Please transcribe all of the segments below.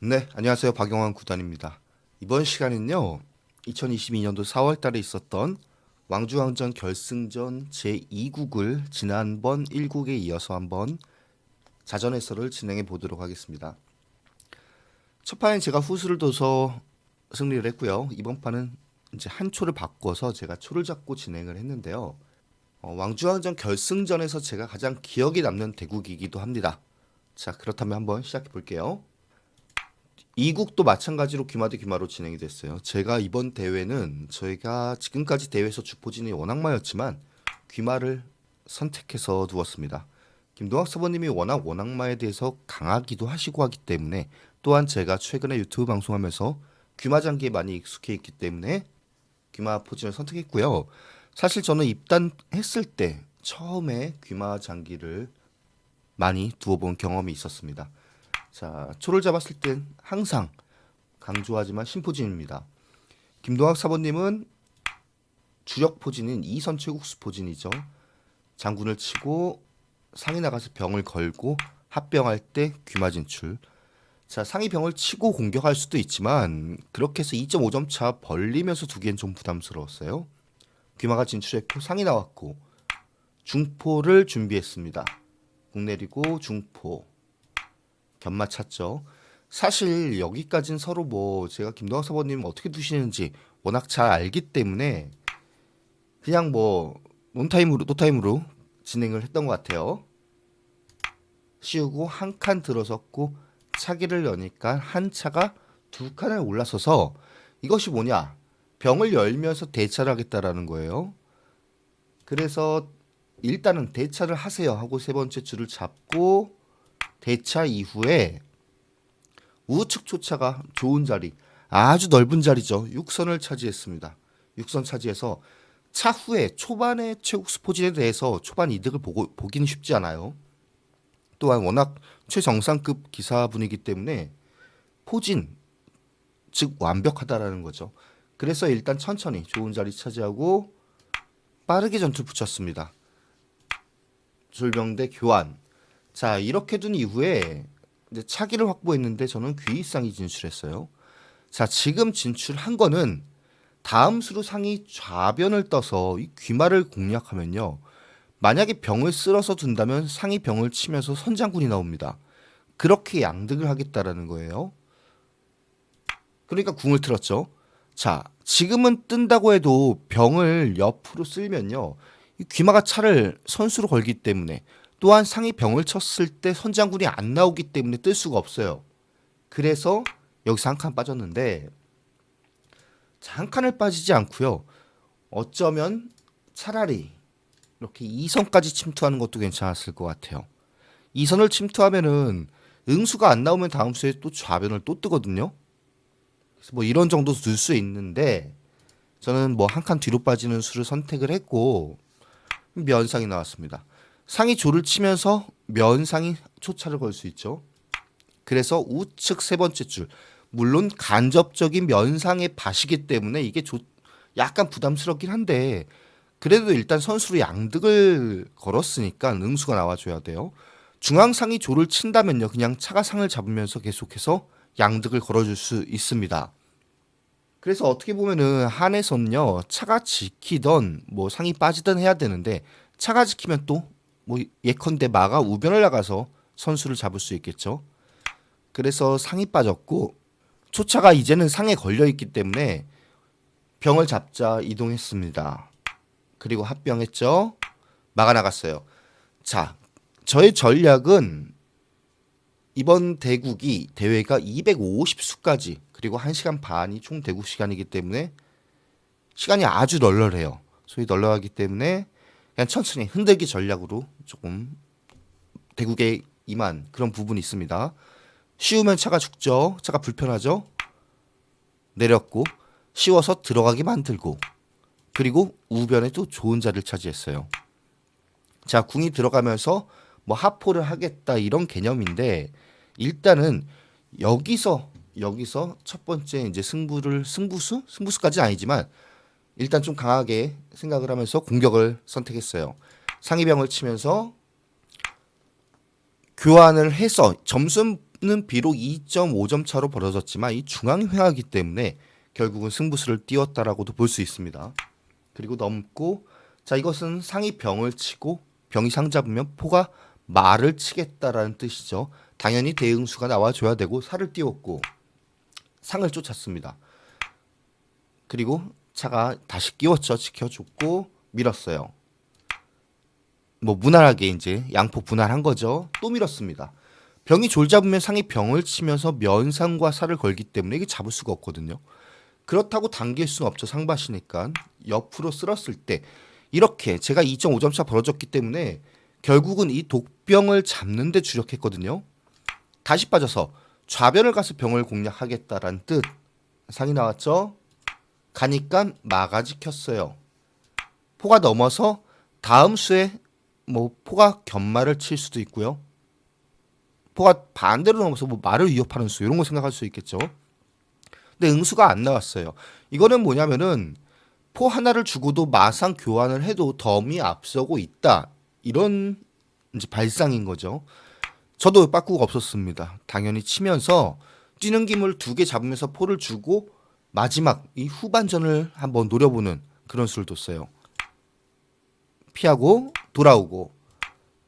네, 안녕하세요. 박영환 구단입니다. 이번 시간은요, 2022년도 4월 달에 있었던 왕주왕전 결승전 제2국을 지난번 1국에 이어서 한번 자전 해설을 진행해 보도록 하겠습니다. 첫 판엔 제가 후수를 둬서 승리를 했고요. 이번 판은 이제 한 초를 바꿔서 제가 초를 잡고 진행을 했는데요. 어, 왕주왕전 결승전에서 제가 가장 기억에 남는 대국이기도 합니다. 자, 그렇다면 한번 시작해 볼게요. 이국도 마찬가지로 귀마 대 귀마로 진행이 됐어요. 제가 이번 대회는 저희가 지금까지 대회에서 주포진이 워낙마였지만 귀마를 선택해서 두었습니다. 김동학 사모님이 워낙 워낙마에 대해서 강하기도 하시고 하기 때문에 또한 제가 최근에 유튜브 방송하면서 귀마 장기에 많이 익숙해 있기 때문에 귀마 포진을 선택했고요. 사실 저는 입단했을 때 처음에 귀마 장기를 많이 두어본 경험이 있었습니다. 자, 초를 잡았을 땐 항상 강조하지만 신포진입니다. 김동학 사모님은 주력 포진인 이선 최국수 포진이죠. 장군을 치고 상이 나가서 병을 걸고 합병할 때 귀마 진출. 자, 상이 병을 치고 공격할 수도 있지만 그렇게 해서 2.5점 차 벌리면서 두기엔 좀 부담스러웠어요. 귀마가 진출했고 상이 나왔고 중포를 준비했습니다. 공 내리고 중포 견마 찼죠. 사실 여기까지는 서로 뭐 제가 김동학 사모님 어떻게 두시는지 워낙 잘 알기 때문에 그냥 뭐 논타임으로 노타임으로 진행을 했던 것 같아요. 씌우고 한 칸 들어섰고 차기를 여니까 한 차가 두 칸을 올라서서 이것이 뭐냐 병을 열면서 대차를 하겠다라는 거예요. 그래서 일단은 대차를 하세요 하고 세 번째 줄을 잡고 대차 이후에 우측 초차가 좋은 자리, 아주 넓은 자리죠. 6선을 차지했습니다. 6선 차지해서 차후에 초반의 최국수 포진에 대해서 초반 이득을 보고, 보기는 쉽지 않아요. 또한 워낙 최정상급 기사분이기 때문에 포진, 즉 완벽하다라는 거죠. 그래서 일단 천천히 좋은 자리 차지하고 빠르게 전투 붙였습니다. 졸병대 교환. 자 이렇게 둔 이후에 차기를 확보했는데 저는 귀이상이 진출했어요. 자 지금 진출한 거는 다음 수로 상이 좌변을 떠서 이 귀마를 공략하면요. 만약에 병을 쓸어서 둔다면 상이 병을 치면서 선장군이 나옵니다. 그렇게 양득을 하겠다라는 거예요. 그러니까 궁을 틀었죠. 자, 지금은 뜬다고 해도 병을 옆으로 쓸면요. 이 귀마가 차를 선수로 걸기 때문에 또한 상이 병을 쳤을 때 선장군이 안 나오기 때문에 뜰 수가 없어요. 그래서 여기서 한 칸 빠졌는데 자, 한 칸을 빠지지 않고요. 어쩌면 차라리 이렇게 2선까지 침투하는 것도 괜찮았을 것 같아요. 2선을 침투하면은 응수가 안 나오면 다음 수에 또 좌변을 또 뜨거든요. 그래서 뭐 이런 정도 둘수 있는데 저는 뭐 한 칸 뒤로 빠지는 수를 선택을 했고 면상이 나왔습니다. 상이 조를 치면서 면상이 초차를 걸 수 있죠. 그래서 우측 세 번째 줄 물론 간접적인 면상의 밭이기 때문에 이게 조, 약간 부담스럽긴 한데 그래도 일단 선수로 양득을 걸었으니까 능수가 나와줘야 돼요. 중앙상이 조를 친다면요 그냥 차가 상을 잡으면서 계속해서 양득을 걸어줄 수 있습니다. 그래서 어떻게 보면은 한에선요 차가 지키던 뭐 상이 빠지던 해야 되는데 차가 지키면 또 뭐 예컨대 마가 우변을 나가서 선수를 잡을 수 있겠죠. 그래서 상이 빠졌고 초차가 이제는 상에 걸려 있기 때문에 병을 잡자 이동했습니다. 그리고 합병했죠. 마가 나갔어요. 자, 저의 전략은 이번 대국이 대회가 250수까지 그리고 1시간 반이 총 대국 시간이기 때문에 시간이 아주 널널해요. 소위 널널하기 때문에 그냥 천천히 흔들기 전략으로 조금 대국에 임한 그런 부분이 있습니다. 쉬우면 차가 죽죠. 차가 불편하죠. 내렸고 쉬워서 들어가게 만들고 그리고 우변에도 좋은 자리를 차지했어요. 자, 궁이 들어가면서 뭐 하포를 하겠다 이런 개념인데 일단은 여기서 여기서 첫 번째 이제 승부를 승부수 승부수까지 아니지만 일단 좀 강하게 생각을 하면서 공격을 선택했어요. 상위병을 치면서 교환을 해서 점수는 비록 2.5점 차로 벌어졌지만 이 중앙이 횡하기 때문에 결국은 승부수를 띄웠다라고도 볼 수 있습니다. 그리고 넘고 자 이것은 상이 병을 치고 병이 상 잡으면 포가 말을 치겠다라는 뜻이죠. 당연히 대응수가 나와줘야 되고 살을 띄웠고 상을 쫓았습니다. 그리고 차가 다시 끼웠죠. 지켜줬고 밀었어요. 뭐 무난하게 이제 양포 분할한 거죠. 또 밀었습니다. 병이 졸 잡으면 상이 병을 치면서 면상과 살을 걸기 때문에 이게 잡을 수가 없거든요. 그렇다고 당길 수는 없죠. 상밭이니까 옆으로 쓸었을 때 이렇게 제가 2.5점 차 벌어졌기 때문에 결국은 이 독병을 잡는 데 주력했거든요. 다시 빠져서 좌변을 가서 병을 공략하겠다라는 뜻 상이 나왔죠. 가니까 마가 지켰어요. 포가 넘어서 다음 수에 뭐 포가 견마를 칠 수도 있고요. 포가 반대로 넘어서 뭐 말을 위협하는 수 이런 거 생각할 수 있겠죠. 근데 응수가 안 나왔어요. 이거는 뭐냐면은 포 하나를 주고도 마상 교환을 해도 덤이 앞서고 있다. 이런 이제 발상인 거죠. 저도 빠꾸가 없었습니다. 당연히 치면서 뛰는 김을 두 개 잡으면서 포를 주고 마지막 이 후반전을 한번 노려보는 그런 수를 뒀어요. 피하고 돌아오고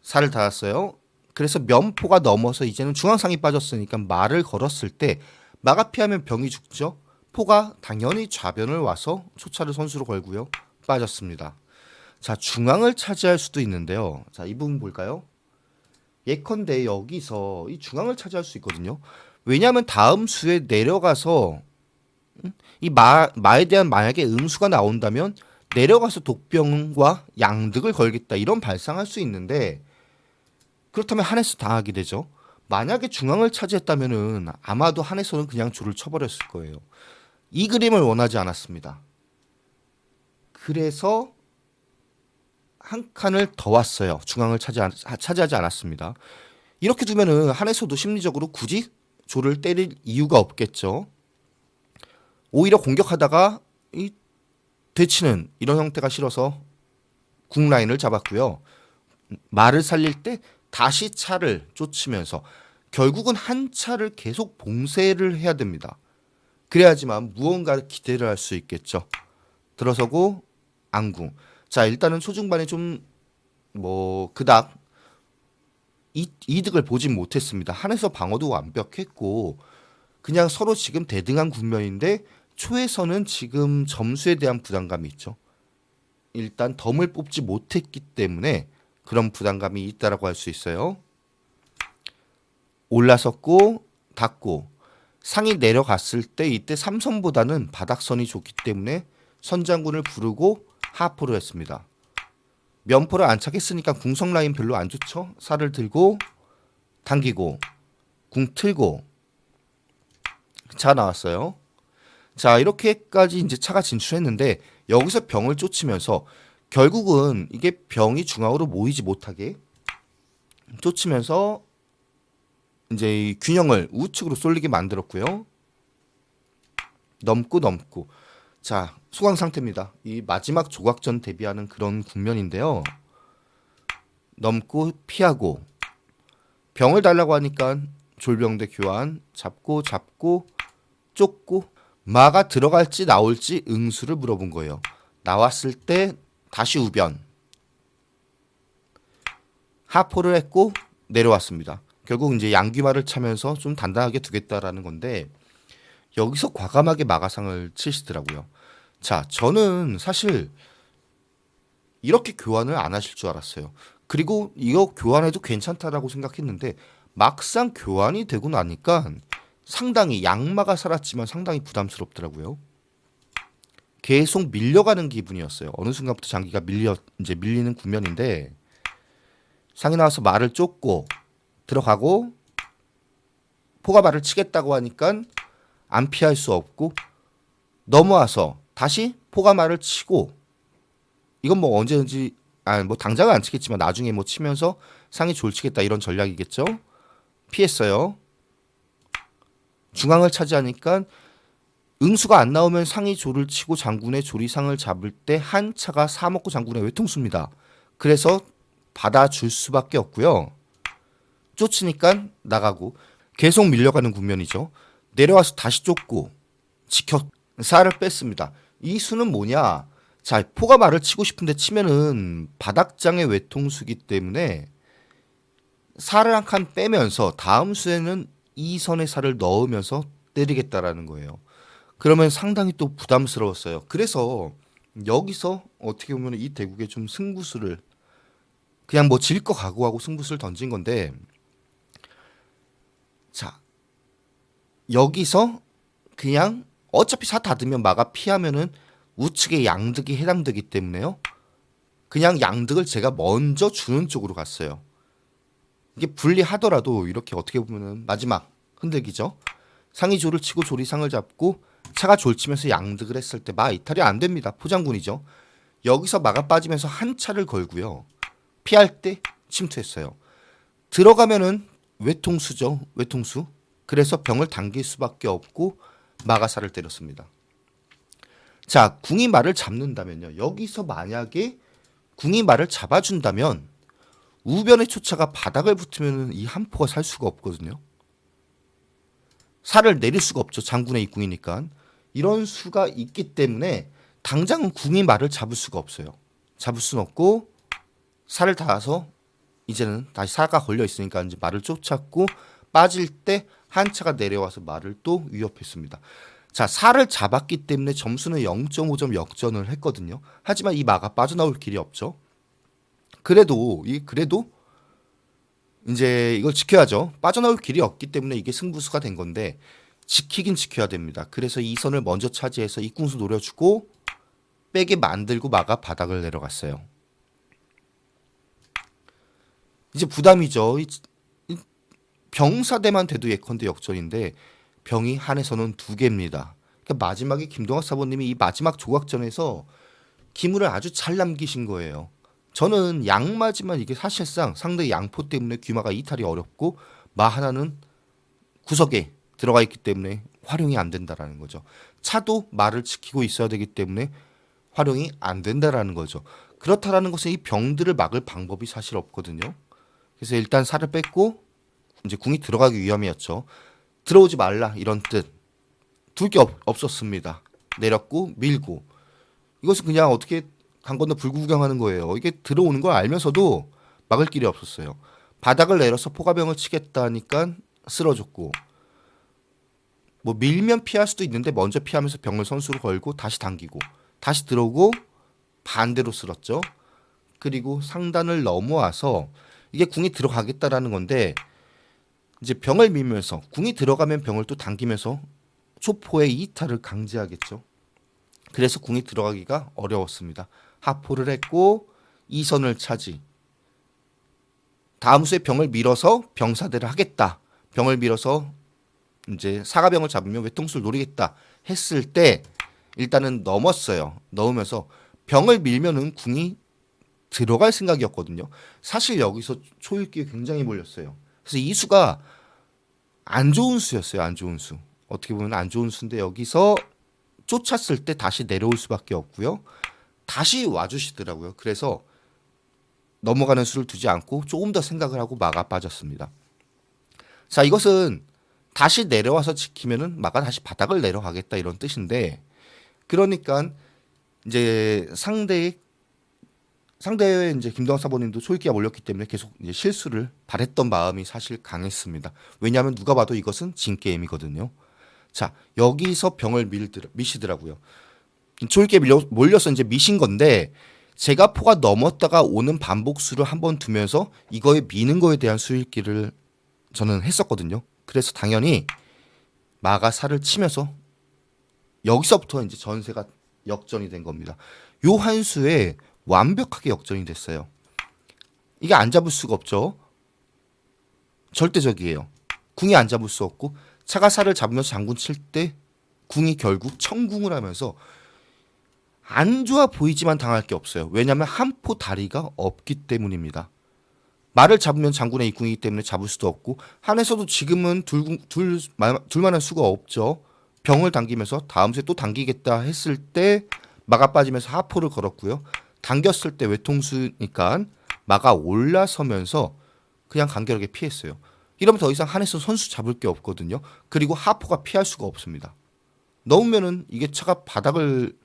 살을 닿았어요. 그래서 면포가 넘어서 이제는 중앙상이 빠졌으니까 말을 걸었을 때 마가 피하면 병이 죽죠. 포가 당연히 좌변을 와서 초차를 선수로 걸고요. 빠졌습니다. 자, 중앙을 차지할 수도 있는데요. 자, 이 부분 볼까요? 예컨대 여기서 이 중앙을 차지할 수 있거든요. 왜냐하면 다음 수에 내려가서 음? 이 마, 마에 대한 만약에 응수가 나온다면 내려가서 독병과 양득을 걸겠다 이런 발상할 수 있는데 그렇다면 한에서 당하게 되죠. 만약에 중앙을 차지했다면은 아마도 한에서는 그냥 조를 쳐버렸을 거예요. 이 그림을 원하지 않았습니다. 그래서 한 칸을 더 왔어요. 중앙을 차지, 차지하지 않았습니다. 이렇게 두면은 한에서도 심리적으로 굳이 조를 때릴 이유가 없겠죠. 오히려 공격하다가 이 되치는 이런 형태가 싫어서 궁 라인을 잡았고요. 말을 살릴 때 다시 차를 쫓으면서 결국은 한 차를 계속 봉쇄를 해야 됩니다. 그래야지만 무언가를 기대를 할 수 있겠죠. 들어서고 안궁. 자 일단은 초중반에 좀 뭐 그닥 이, 이득을 보진 못했습니다. 한에서 방어도 완벽했고 그냥 서로 지금 대등한 국면인데 초에서는 지금 점수에 대한 부담감이 있죠. 일단 덤을 뽑지 못했기 때문에 그런 부담감이 있다라고 할 수 있어요. 올라섰고 닫고 상이 내려갔을 때 이때 삼선보다는 바닥선이 좋기 때문에 선장군을 부르고 하포를 했습니다. 면포를 안착했으니까 궁성 라인 별로 안 좋죠. 살을 들고 당기고 궁 틀고 자 나왔어요. 자 이렇게까지 이제 차가 진출했는데 여기서 병을 쫓으면서 결국은 이게 병이 중앙으로 모이지 못하게 쫓으면서 이제 이 균형을 우측으로 쏠리게 만들었고요. 넘고 넘고 자 소강 상태입니다. 이 마지막 조각전 대비하는 그런 국면인데요. 넘고 피하고 병을 달라고 하니까 졸병대 교환 잡고 잡고 쫓고 마가 들어갈지 나올지 응수를 물어본 거예요. 나왔을 때 다시 우변 하포를 했고 내려왔습니다. 결국 이제 양귀마를 차면서 좀 단단하게 두겠다라는 건데 여기서 과감하게 마가상을 치시더라고요. 자, 저는 사실 이렇게 교환을 안 하실 줄 알았어요. 그리고 이거 교환해도 괜찮다라고 생각했는데 막상 교환이 되고 나니까 상당히 양마가 살았지만 상당히 부담스럽더라고요. 계속 밀려가는 기분이었어요. 어느 순간부터 장기가 밀려 이제 밀리는 국면인데 상이 나와서 말을 쫓고 들어가고 포가 말을 치겠다고 하니까 안 피할 수 없고 넘어와서 다시 포가 말을 치고 이건 뭐 언제든지 아뭐 당장은 안 치겠지만 나중에 뭐 치면서 상이 졸치겠다 이런 전략이겠죠. 피했어요. 중앙을 차지하니까 응수가 안 나오면 상이 조를 치고 장군의 조리상을 잡을 때 한 차가 사먹고 장군의 외통수입니다. 그래서 받아줄 수밖에 없고요. 쫓으니까 나가고 계속 밀려가는 국면이죠. 내려와서 다시 쫓고 지켜 살을 뺐습니다. 이 수는 뭐냐? 자, 포가 말을 치고 싶은데 치면은 바닥장의 외통수기 때문에 살을 한 칸 빼면서 다음 수에는 이 선의 살을 넣으면서 때리겠다라는 거예요. 그러면 상당히 또 부담스러웠어요. 그래서 여기서 어떻게 보면 이 대국에 좀 승부수를 그냥 뭐 질 거 각오하고 승부수를 던진 건데 자 여기서 그냥 어차피 사 닫으면 마가 피하면은 우측의 양득이 해당되기 때문에요. 그냥 양득을 제가 먼저 주는 쪽으로 갔어요. 이게 불리하더라도 이렇게 어떻게 보면은 마지막 흔들기죠. 상이 조를 치고 조리 상을 잡고 차가 졸치면서 양득을 했을 때 마 이탈이 안 됩니다. 포장군이죠. 여기서 마가 빠지면서 한 차를 걸고요. 피할 때 침투했어요. 들어가면은 외통수죠. 외통수. 그래서 병을 당길 수밖에 없고 마가사를 때렸습니다. 자, 궁이 말을 잡는다면요. 여기서 만약에 궁이 말을 잡아준다면 우변의 초차가 바닥을 붙으면 이 한 포가 살 수가 없거든요. 살을 내릴 수가 없죠. 장군의 입궁이니까. 이런 수가 있기 때문에 당장은 궁이 말을 잡을 수가 없어요. 잡을 수는 없고 살을 닿아서 이제는 다시 사가 걸려 있으니까 이제 말을 쫓았고 빠질 때 한 차가 내려와서 말을 또 위협했습니다. 자, 살을 잡았기 때문에 점수는 0.5점 역전을 했거든요. 하지만 이 마가 빠져나올 길이 없죠. 그래도 이 그래도 이제 이걸 지켜야죠. 빠져나올 길이 없기 때문에 이게 승부수가 된 건데 지키긴 지켜야 됩니다. 그래서 이 선을 먼저 차지해서 입궁수 노려주고 빼게 만들고 마가 바닥을 내려갔어요. 이제 부담이죠. 병사대만 돼도 예컨대 역전인데 병이 한에서는 두 개입니다. 그러니까 마지막에 김동학 사모님이 이 마지막 조각전에서 기물을 아주 잘 남기신 거예요. 저는 양마지만 이게 사실상 상대 양포 때문에 귀마가 이탈이 어렵고 마 하나는 구석에 들어가 있기 때문에 활용이 안 된다라는 거죠. 차도 말을 지키고 있어야 되기 때문에 활용이 안 된다라는 거죠. 그렇다라는 것은 이 병들을 막을 방법이 사실 없거든요. 그래서 일단 살을 뺐고 이제 궁이 들어가기 위함이었죠. 들어오지 말라 이런 뜻. 둘 게 없었습니다. 내렸고 밀고 이것은 그냥 어떻게 강 건너 불구경하는 거예요. 이게 들어오는 걸 알면서도 막을 길이 없었어요. 바닥을 내려서 포가병을 치겠다니까 쓰러졌고 뭐 밀면 피할 수도 있는데 먼저 피하면서 병을 선수로 걸고 다시 당기고 다시 들어오고 반대로 쓸었죠. 그리고 상단을 넘어와서 이게 궁이 들어가겠다라는 건데 이제 병을 밀면서 궁이 들어가면 병을 또 당기면서 초포의 이탈을 강제하겠죠. 그래서 궁이 들어가기가 어려웠습니다. 하포를 했고 이선을 차지. 다음 수에 병을 밀어서 병사대를 하겠다. 병을 밀어서 이제 사가병을 잡으면 외통수를 노리겠다 했을 때 일단은 넘었어요. 넣으면서 병을 밀면은 궁이 들어갈 생각이었거든요. 사실 여기서 초읽기에 굉장히 몰렸어요. 그래서 이 수가 안 좋은 수였어요. 안 좋은 수. 어떻게 보면 안 좋은 수인데 여기서 쫓았을 때 다시 내려올 수밖에 없고요. 다시 와주시더라고요. 그래서 넘어가는 수를 두지 않고 조금 더 생각을 하고 마가 빠졌습니다. 자, 이것은 다시 내려와서 지키면은 마가 다시 바닥을 내려가겠다 이런 뜻인데 그러니까 이제 상대의 상대의 이제 김동학 사모님도 초읽기가 몰렸기 때문에 계속 이제 실수를 바랬던 마음이 사실 강했습니다. 왜냐하면 누가 봐도 이것은 진 게임이거든요. 자 여기서 병을 밀더라, 미시더라고요. 초읽기에 밀려, 몰려 서 이제 미신 건데 제가 포가 넘었다가 오는 반복수를 한 번 두면서 이거에 미는 거에 대한 수읽기를 저는 했었거든요. 그래서 당연히 마가 살을 치면서 여기서부터 이제 전세가 역전이 된 겁니다. 요 한 수에 완벽하게 역전이 됐어요. 이게 안 잡을 수가 없죠. 절대적이에요. 궁이 안 잡을 수 없고 차가 살을 잡으면서 장군 칠 때 궁이 결국 청궁을 하면서 안 좋아 보이지만 당할 게 없어요. 왜냐하면 한포 다리가 없기 때문입니다. 말을 잡으면 장군의 이궁이기 때문에 잡을 수도 없고 한에서도 지금은 둘, 둘, 둘만한 수가 없죠. 병을 당기면서 다음 수에 또 당기겠다 했을 때 마가 빠지면서 하포를 걸었고요. 당겼을 때 외통수니까 마가 올라서면서 그냥 간결하게 피했어요. 이러면 더 이상 한에서 선수 잡을 게 없거든요. 그리고 하포가 피할 수가 없습니다. 넣으면은 이게 차가 바닥을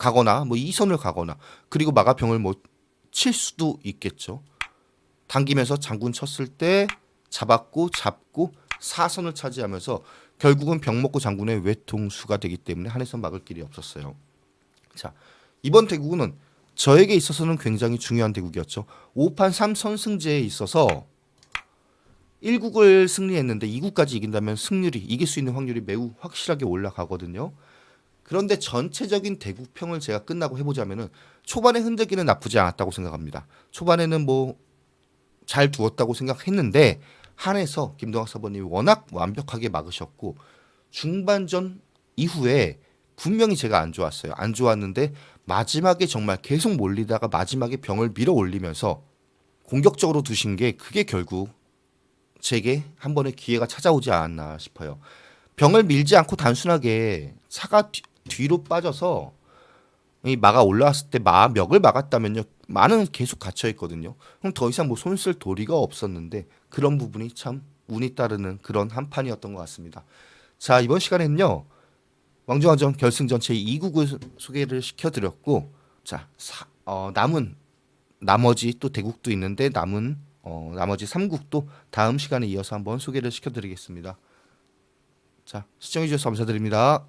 가거나 뭐 이 선을 가거나 그리고 마가병을 뭐 칠 수도 있겠죠. 당기면서 장군 쳤을 때 잡았고 잡고 사선을 차지하면서 결국은 병 먹고 장군의 외통수가 되기 때문에 한해선 막을 길이 없었어요. 자 이번 대국은 저에게 있어서는 굉장히 중요한 대국이었죠. 5판 3선승제에 있어서 1국을 승리했는데 2국까지 이긴다면 승률이 이길 수 있는 확률이 매우 확실하게 올라가거든요. 그런데 전체적인 대국평을 제가 끝나고 해보자면은 초반에 흔들기는 나쁘지 않았다고 생각합니다. 초반에는 뭐 잘 두었다고 생각했는데 한해서 김동학 사모님이 워낙 완벽하게 막으셨고 중반전 이후에 분명히 제가 안 좋았어요. 안 좋았는데 마지막에 정말 계속 몰리다가 마지막에 병을 밀어 올리면서 공격적으로 두신 게 그게 결국 제게 한 번의 기회가 찾아오지 않았나 싶어요. 병을 밀지 않고 단순하게 차가 뒤, 뒤로 빠져서 이 마가 올라왔을 때 마멱을 막았다면요 마는 계속 갇혀 있거든요. 그럼 더 이상 뭐 손쓸 도리가 없었는데 그런 부분이 참 운이 따르는 그런 한 판이었던 것 같습니다. 자 이번 시간에는요 왕중왕전 결승전 제 2국을 소개를 시켜드렸고 자 사, 어, 남은 나머지 또 대국도 있는데 남은 어, 나머지 3국도 다음 시간에 이어서 한번 소개를 시켜드리겠습니다. 자 시청해주셔서 감사드립니다.